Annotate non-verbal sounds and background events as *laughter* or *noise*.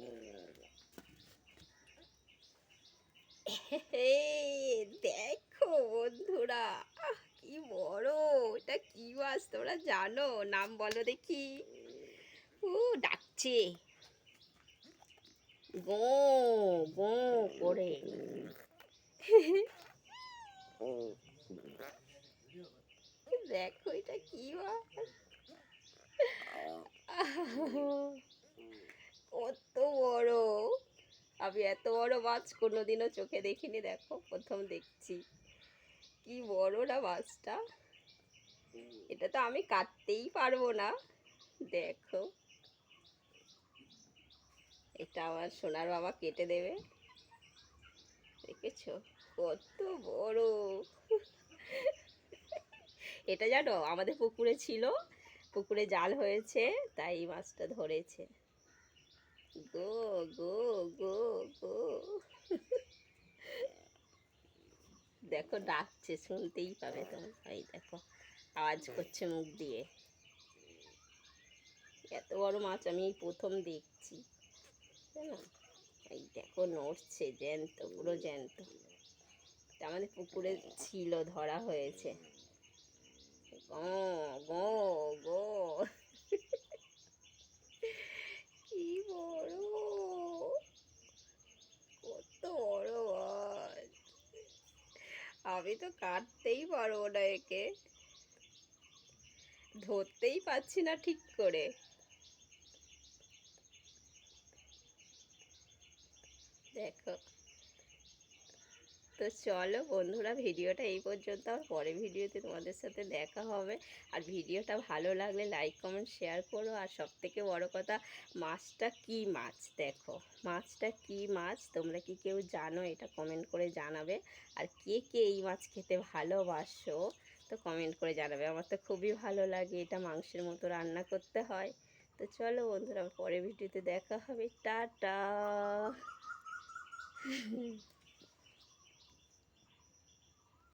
*laughs* দেখো বন্ধুরা কি বড়, এটা কি মাছ তোমরা জানো? নাম বলো দেখি। ও, ডাকছে। গো গো করে। দেখো এটা কি মাছ? বড়। আমি এত বড় মাছ কোনোদিনও চোখে দেখিনি, দেখো, প্রথম দেখছি। কি বড় না মাছটা। এটা তো আমি কাটতেই পারব না। দেখো। এটা আমার সোনার বাবা কেটে দেবে। দেখেছ? কত বড়। এটা জানো, আমাদের পুকুরে ছিল। পুকুরে জাল হয়েছে, তাই এই মাছটা ধরেছে। গো গো গো গো। দেখো, ডাকছে, শুনতেই পাবে তোমার ভাই দেখো, আওয়াজ করছে মুখ দিয়ে। এত বড় মাছ আমি প্রথম দেখছি এই দেখো, নড়ছে, জ্যান্ত, পুরো জ্যান্ত। আমাদের পুকুরে ছিল, ধরা হয়েছে। গো গো গো কি বড় কত বড় মাছ আমি তো কাটতেই পারব না একে ধরতেই পাচ্ছি না ঠিক করে। দেখো। তো চলো বন্ধুরা, ভিডিওটা এই পর্যন্ত। আর পরে ভিডিওতে তোমাদের সাথে দেখা হবে। আর ভিডিওটা ভালো লাগলে লাইক কমেন্ট শেয়ার করো। আর সব থেকে বড় কথা, মাছটা কি মাছ দেখো? মাছটা কি মাছ? তোমরা কি কেউ জানো? এটা কমেন্ট করে জানাবে। আর কে কে এই মাছ খেতে ভালোবাসো? তো কমেন্ট করে জানাবে। আমার তো খুবই ভালো লাগে এটা মাংসের মতো রান্না করতে হয়। তো চলো বন্ধুরা পরে ভিডিওতে দেখা হবে। টাটা!